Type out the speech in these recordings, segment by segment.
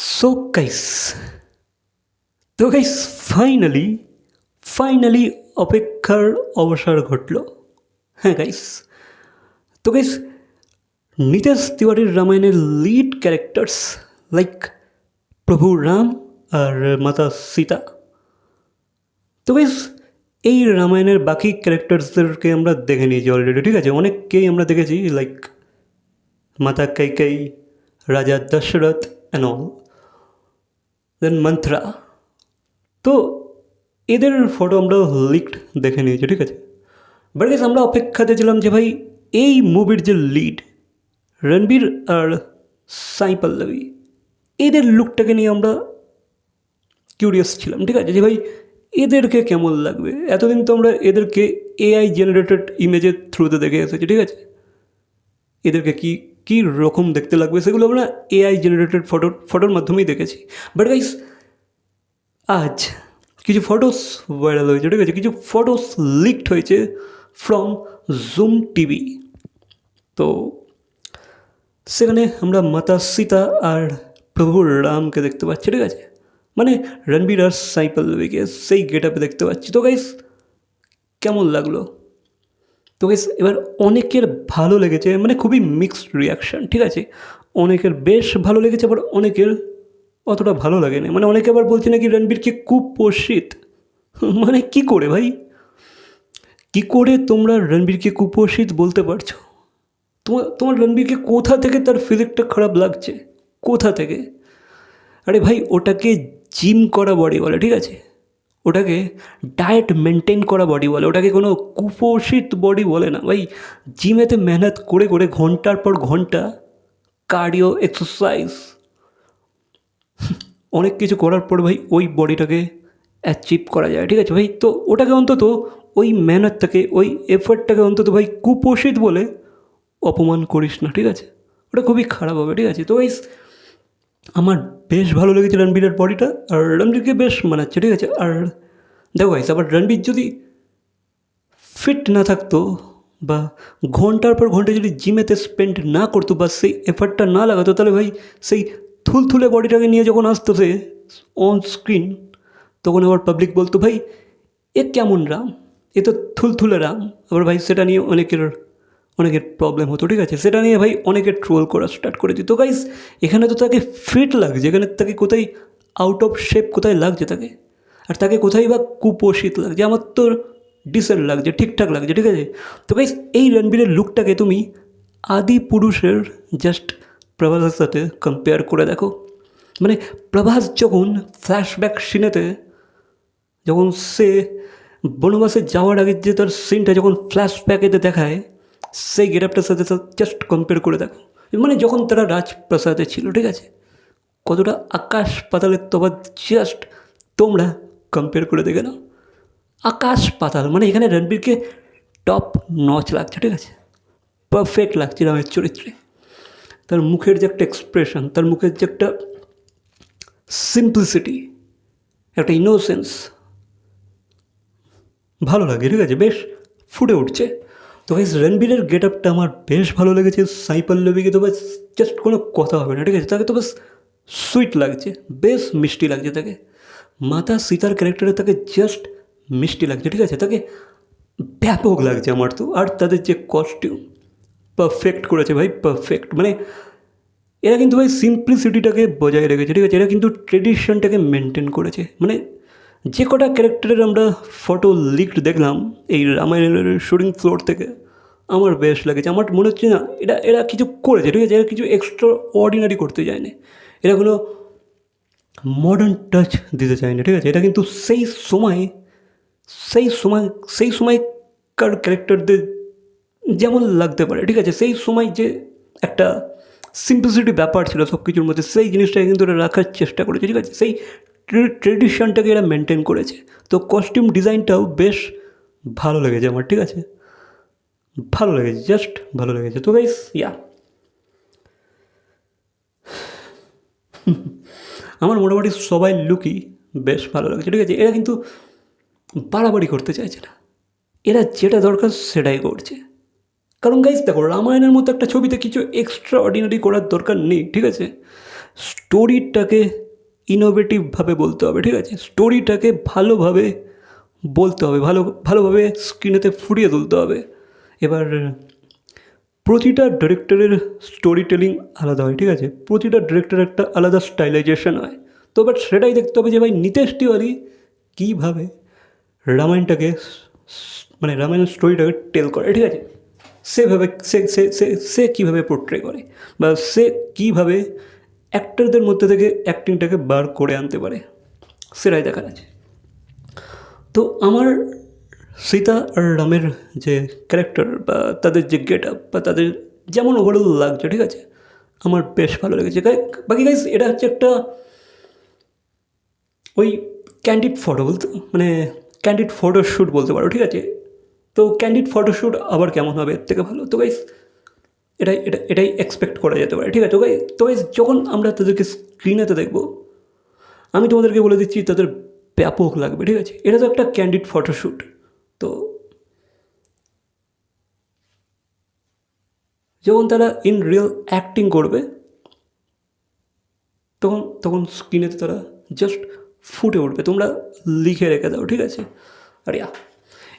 So guys তো guys finally finally অপেক্ষার অবসর ঘটল। হ্যাঁ গাইস তো গাইস নিতেশ তিওয়ারির রামায়ণের লিড ক্যারেক্টার্স লাইক প্রভু রাম আর মাতা সীতা। তো গাইস এই রামায়ণের বাকি ক্যারেক্টার্সদেরকে আমরা দেখে নিয়েছি অলরেডি ঠিক আছে? অনেককেই আমরা দেখেছি লাইক মাতা কৈকেয়ী রাজা Dasharath and all then Manthara তো এদের ফটো আমরা লিকড দেখে নিয়েছি, ঠিক আছে? বাট গেস আমরা অপেক্ষাতে ছিলাম যে ভাই, এই মুভির যে লিড রণবীর আর সাই পল্লবী, এদের লুকটাকে নিয়ে আমরা কিউরিয়াস ছিলাম, ঠিক আছে? যে ভাই, এদেরকে কেমন লাগবে? এতদিন তো আমরা এদেরকে এআই জেনারেটেড ইমেজের থ্রুতে দেখে এসেছি, ঠিক আছে? এদেরকে কি কী রকম দেখতে লাগবে সেগুলো আমরা এআই জেনারেটেড ফটোর ফটোর মাধ্যমেই দেখেছি। বাট গাইস আজ কিছু ফটোস ভাইরাল হয়েছে, ঠিক আছে? কিছু ফটোস লিকড হয়েছে ফ্রম জুম টিভি তো সেখানে আমরা মাতা সীতা আর প্রভু রামকে দেখতে পাচ্ছি, ঠিক আছে? মানে রণবীর আর সাইপল্লবীকে সেই গেট আপে দেখতে পাচ্ছি। তো গাইস কেমন লাগল? তো গাইস এবার অনেকের ভালো লেগেছে মানে খুবই মিক্সড রিয়াকশান ঠিক আছে? অনেকের বেশ ভালো লেগেছে, আবার অনেকের অতটা ভালো লাগে না মানে অনেকে আবার বলছে নাকি রণবীরকে কুপোষিত মানে কি করে ভাই? কি করে তোমরা রণবীরকে কুপোষিত বলতে পারছ? তোমার তোমার রণবীরকে কোথা থেকে তার ফিজিকটা খারাপ লাগছে? কোথা থেকে? আরে ভাই, ওটাকে জিম করা বডি বলে, ঠিক আছে? ওটাকে ডায়েট মেনটেন করা বডি বলে, ওটাকে কোনো কুপোষিত বডি বলে না। ভাই জিমেতে মেহনত করে করে ঘণ্টার পর ঘণ্টা কার্ডিও এক্সারসাইজ অনেক কিছু করার পর ভাই, ওই বডিটাকে অ্যাচিভ করা যায়, ঠিক আছে? ভাই, তো ওটাকে অন্তত ওই মেহনতটাকে, ওই এফর্টটাকে অন্তত ভাই কুপোষিত বলে অপমান করিস না, ঠিক আছে? ওটা খুবই খারাপ হবে, ঠিক আছে? তো ভাই আমার বেশ ভালো লেগেছে রণবীরের বডিটা, আর রণবীরকে বেশ মানাচ্ছে, ঠিক আছে? আর দেখো ভাইস আবার রণবীর যদি ফিট না থাকতো বা ঘণ্টার পর ঘণ্টা যদি জিমেতে স্পেন্ড না করতো বা সেই এফার্টটা না লাগাতো, তাহলে ভাই সেই থুলথুলে বডিটাকে নিয়ে যখন আসতো সে অন স্ক্রিন তখন আবার পাবলিক বলতো, ভাই, এ কেমন রাম? এ তো থুলথুলে রাম। আবার ভাই সেটা নিয়ে অনেকের অনেকের প্রবলেম হতো, ঠিক আছে? সেটা নিয়ে ভাই অনেকে ট্রোল করা স্টার্ট করে দিত। গাইস এখানে তো তাকে ফিট লাগছে। এখানে তাকে কোথায় আউট অফ শেপ কোথায় লাগছে তাকে? আর তাকে কোথায় বা কুপোষিত লাগছে? আমার তো ডিসেন্ট লাগছে, ঠিকঠাক লাগছে, ঠিক আছে? তো গাইস এই রণবীরের লুকটাকে তুমি আদি পুরুষের জাস্ট প্রভাসের সাথে কম্পেয়ার করে দেখো। মানে প্রভাস যখন ফ্ল্যাশব্যাক সিনেতে যখন সে বনবাসে যাওয়ার আগে যে তার সিনটা যখন ফ্ল্যাশব্যাকেতে দেখায় সেই গেটআপটার সাথে জাস্ট কম্পেয়ার করে দেখো। মানে যখন তারা রাজপ্রাসাদে ছিল, ঠিক আছে, কতটা আকাশ পাতালের তফাৎ জাস্ট তোমরা কম্পেয়ার করে দেখে নাও। আকাশ পাতাল মানে এখানে রণবীরকে টপ নচ লাগছে, ঠিক আছে পারফেক্ট লাগছে রামের চরিত্রে। তার মুখের যে একটা এক্সপ্রেশন তার মুখের যে একটা সিম্পলিসিটি একটা ইনোসেন্স ভালো লাগে, ঠিক আছে, বেশ ফুটে উঠছে। তো গাইস রণবীরের গেট আপটা আমার বেশ ভালো লেগেছে। সাই পল্লবীকে তো বাস জাস্ট কোনো কথা হবে না, ঠিক আছে? তাকে তো বাস সুইট লাগছে, বেশ মিষ্টি লাগছে তাকে। মাতা সীতার ক্যারেক্টারে তাকে জাস্ট মিষ্টি লাগছে, ঠিক আছে? তাকে ব্যাপক লাগছে আমার তো। আর তাদের যে কস্টিউম পারফেক্ট করেছে ভাই পারফেক্ট মানে এরা কিন্তু ভাই সিম্পলিসিটিটাকে বজায় রেখেছে, ঠিক আছে? এরা কিন্তু ট্রেডিশনটাকে মেনটেন করেছে। মানে যে কটা ক্যারেক্টারের আমরা ফটো লিকড দেখলাম এই রামায়ণের শুটিং ফ্লোর থেকে আমার বেশ লেগেছে। আমার মনে হচ্ছে না এটা এরা কিছু করেছে, ঠিক আছে? এরা কিছু এক্সট্রা অর্ডিনারি করতে চায়নি। এরা কোনো মডার্ন টাচ দিতে চায়নি, ঠিক আছে? এটা কিন্তু সেই সময় সেই সময়, সেই সময়কার ক্যারেক্টারদের যেমন লাগতে পারে, ঠিক আছে? সেই সময় যে একটা সিম্পলিসিটি ব্যাপার ছিল সব কিছুর মধ্যে, সেই জিনিসটাকে কিন্তু এরা রাখার চেষ্টা করেছে, ঠিক আছে? সেই ট্রেডিশনটাকে এরা মেনটেন করেছে। তো কস্টিউম ডিজাইনটাও বেশ ভালো লেগেছে আমার, ঠিক আছে? ভালো লেগেছে জাস্ট ভালো লেগেছে। তো গাইস ইয়া আমার মোটামুটি সবাই লুকই বেশ ভালো লাগছে, ঠিক আছে? এরা কিন্তু বাড়াবাড়ি করতে চাইছে না। এরা যেটা দরকার সেটাই করছে। কারণ গাইজ দেখো, রামায়ণের মতো একটা ছবিতে কিছু এক্সট্রা অর্ডিনারি করার দরকার নেই, ঠিক আছে? স্টোরিটাকে ইনোভেটিভভাবে বলতে হবে, ঠিক আছে? স্টোরিটাকে ভালোভাবে বলতে হবে, ভালো, ভালোভাবে স্ক্রিনেতে ফুটিয়ে তুলতে হবে। এবার, প্রতিটা ডিরেক্টরের স্টোরি টেলিং আলাদা হয়, ঠিক আছে? প্রতিটা ডিরেক্টরের একটা আলাদা স্টাইলাইজেশন হয়। তো বাট সেটাই দেখতে হবে যে ভাই নিতেশ তিওয়ারি কীভাবে রামায়ণটাকে মানে রামায়ণের স্টোরিটাকে টেল করে, ঠিক আছে? সেভাবে সে সে সে সে কীভাবে পোর্ট্রে করে বা সে কীভাবে অ্যাক্টরদের মধ্যে থেকে অ্যাক্টিংটাকে বার করে আনতে পারে, সেটাই দেখার আছে। তো আমার সীতা আর রামের যে ক্যারেক্টার বা তাদের যে গেট আপ বা তাদের যেমন ওভারঅল লাগছে, ঠিক আছে? আমার বেশ ভালো লেগেছে। বাকি গাইজ এটা হচ্ছে একটা ওই ক্যান্ডিড ফটো বলতে মানে ক্যান্ডিড ফটোশ্যুট বলতে পারো, ঠিক আছে? তো ক্যান্ডিড ফটোশ্যুট আবার কেমন হবে এর থেকে ভালো? তো গাইজ এটাই, এটা, এটাই এক্সপেক্ট করা যেতে পারে, ঠিক আছে? গাই তো গাইজ যখন আমরা তাদেরকে স্ক্রিনেতে দেখব, আমি তোমাদেরকে বলে দিচ্ছি, তাদের ব্যাপক লাগবে, ঠিক আছে? এটা তো একটা ক্যান্ডিড ফটোশ্যুট তো যখন তারা ইন রিয়েল অ্যাক্টিং করবে, তখন তখন স্ক্রিনেতে তারা জাস্ট ফুটে উঠবে। তোমরা লিখে রেখে দাও, ঠিক আছে? আর ইয়া,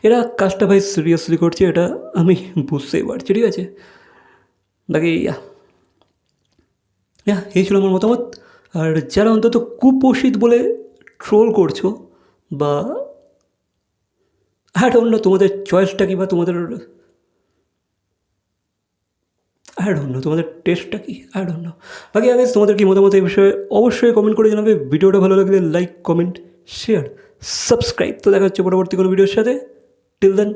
এরা কাজটা ভাই সিরিয়াসলি করছে, এটা আমি বুঝতেই পারছি, ঠিক আছে? বাকি ইয়া ইয়া, এই ছিল আমার মতামত। আর যারা অন্তত কুপোষিত বলে ট্রোল করছ বা হ্যাঁ অন্য তোমাদের চয়েসটা কি বা তোমাদের আই ডোন্ট নো তোমাদের টেস্টটা কি? আই ডোন্ট নো বাকি আগে তোমাদের কি মতামত এই বিষয়ে অবশ্যই কমেন্ট করে জানাবে। ভিডিওটা ভালো লাগলে লাইক কমেন্ট শেয়ার সাবস্ক্রাইব তো দেখা হচ্ছে পরবর্তী কোনো ভিডিওর সাথে। Till then